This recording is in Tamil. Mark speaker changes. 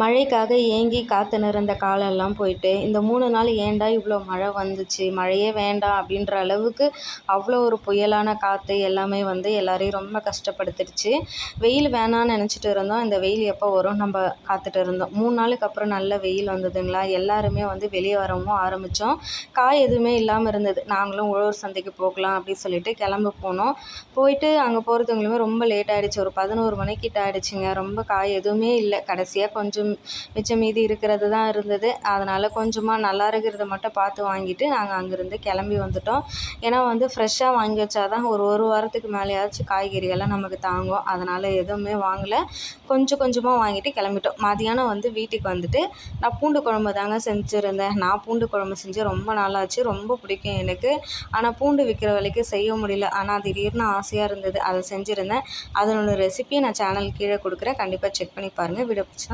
Speaker 1: மழைக்காக ஏங்கி காத்து நிறந்த காலெல்லாம் போயிட்டு இந்த மூணு நாள் ஏன்டா இவ்வளோ மழை வந்துச்சு? மழையே வேண்டாம் அப்படின்ற அளவுக்கு அவ்வளோ ஒரு புயலான காற்று எல்லாமே வந்து எல்லாரையும் ரொம்ப கஷ்டப்படுத்திடுச்சு. வெயில் வேணான்னு நினச்சிட்டு இருந்தோம். இந்த வெயில் எப்போ வரும் நம்ம காத்துட்டு இருந்தோம். மூணு நாளுக்கு அப்புறம் நல்ல வெயில் வந்ததுங்களா? எல்லாருமே வந்து வெளியே வரவும் ஆரம்பித்தோம் காய் எதுவுமே இல்லாமல் இருந்தது. நாங்களும் உழவர் சந்தைக்கு போகலாம் அப்படின்னு சொல்லிட்டு கிளம்ப போனோம். போயிட்டு அங்கே போகிறதுங்களுமே ரொம்ப லேட் ஆகிடுச்சு ஒரு பதினோரு மணிக்கிட்ட ஆகிடுச்சிங்க ரொம்ப காய் எதுவுமே இல்லை. கடைசியாக கொஞ்சம் மிச்சம் மீதி இருக்கிறது தான் இருந்தது. அதனால் கொஞ்சமாக நல்லா இருக்கிறத மட்டும் பார்த்து வாங்கிட்டு நாங்கள் அங்கேருந்து கிளம்பி வந்துட்டோம். ஏன்னா வந்து ஃப்ரெஷ்ஷாக வாங்கி வச்சா தான் ஒரு ஒரு வாரத்துக்கு மேலேயாச்சும் காய்கறிகள்லாம் நமக்கு தாங்கும். அதனால் எதுவுமே வாங்கலை. கொஞ்சம் கொஞ்சமாக வாங்கிட்டு கிளம்பிட்டோம். மதியானம் வந்து வீட்டுக்கு வந்துட்டு நான் பூண்டு குழம்பு தாங்க செஞ்சுருந்தேன். நான் பூண்டு குழம்பு செஞ்சு ரொம்ப நாளாச்சு. ரொம்ப பிடிக்கும் எனக்கு. ஆனால் பூண்டு விற்கிற விலைக்கு செய்ய முடியல. ஆனால் திடீர்னு ஆசையாக இருந்தது. அதை செஞ்சுருந்தேன். அதனோட ரெசிபியை நான் சேனல் கீழே கொடுக்குறேன். கண்டிப்பாக செக் பண்ணி பாருங்கள் வீடியோ பிடிச்சா